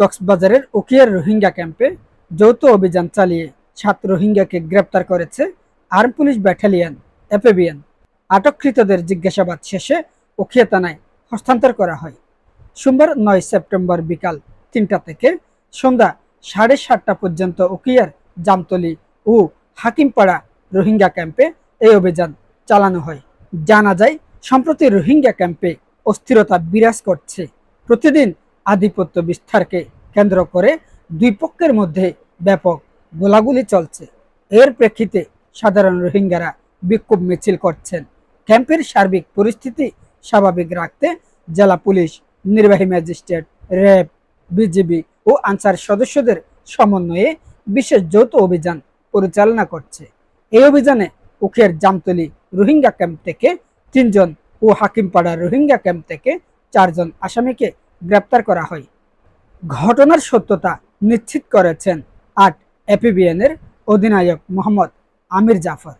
কক্সবাজারের উকিয়ার রোহিঙ্গা ক্যাম্পে যৌথ অভিযান চালিয়ে সাত রোহিঙ্গাকে গ্রেপ্তার করেছে আর্ম পুলিশ ব্যাটালিয়ন এপিবিএন আটককৃতদের জিজ্ঞাসাবাদ শেষে উখিয়া থানায় হস্তান্তর করা হয়। সোমবার নয় সেপ্টেম্বর বিকাল তিনটা থেকে সন্ধ্যা সাড়ে সাতটা পর্যন্ত উকিয়ার জামতলি ও হাকিমপাড়া রোহিঙ্গা ক্যাম্পে এই অভিযান চালানো হয়। জানা যায়, সম্প্রতি রোহিঙ্গা ক্যাম্পে অস্থিরতা বিরাজ করছে। প্রতিদিন আধিপত্য বিস্তারকে কেন্দ্র করে দুই পক্ষের মধ্যে ব্যাপক গোলাগুলি চলছে। এর প্রেক্ষিতে সাধারণ রোহিঙ্গারা বিক্ষোভ মিছিল করছেন। ক্যাম্পের সার্বিক পরিস্থিতি স্বাভাবিক রাখতে জেলা পুলিশ, নির্বাহী ম্যাজিস্ট্রেট, র্যাব, বিজিবি ও আনসার সদস্যদের সমন্বয়ে বিশেষ যৌথ অভিযান পরিচালনা করছে। এই অভিযানে উখের জামতলি রোহিঙ্গা ক্যাম্প থেকে তিনজন ও হাকিমপাড়া রোহিঙ্গা ক্যাম্প থেকে চারজন আসামিকে গ্রেপ্তার করা হয়। ঘটনার সত্যতা নিশ্চিত করেছেন আট এপিবিএনের অধিনায়ক মোহাম্মদ আমির জাফর।